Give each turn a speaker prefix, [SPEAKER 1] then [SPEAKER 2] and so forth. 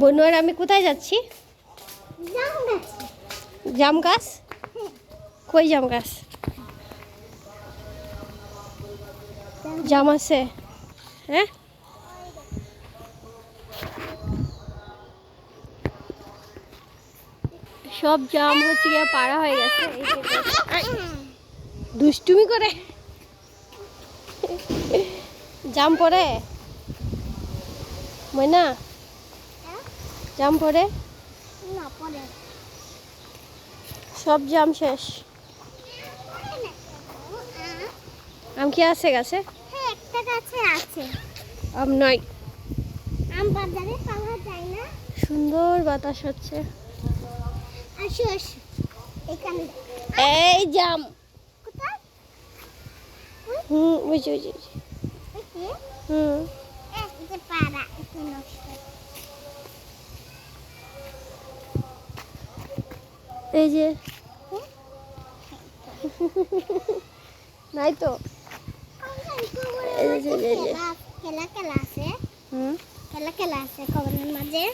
[SPEAKER 1] বনু আর আমি কোথায় যাচ্ছি?
[SPEAKER 2] জাম গাছ।
[SPEAKER 1] কই জাম গাছ? জাম আছে। হ্যাঁ? সব জাম হচ্ছে গিয়ে পাড়া হয়ে গেছে। দুষ্টুমি করে। জাম পড়ে? ময়না? জাম
[SPEAKER 2] পরে?
[SPEAKER 1] সব জাম শেষ। আম কি আছে গাছে?
[SPEAKER 2] হ্যাঁ
[SPEAKER 1] আম নয়।
[SPEAKER 2] আম বাজারে পাওয়া যায় না।
[SPEAKER 1] সুন্দর বাতাস হচ্ছে।
[SPEAKER 2] আসো আসো। এখানে।
[SPEAKER 1] এই জাম।
[SPEAKER 2] কোথায়?
[SPEAKER 1] হুম ওই যে ওই যে, হুম।
[SPEAKER 2] এই যে।
[SPEAKER 1] নাই তো।
[SPEAKER 2] খেলা খেলা আছে।
[SPEAKER 1] হুম?
[SPEAKER 2] খেলা খেলা আছে খবরের মাঝে।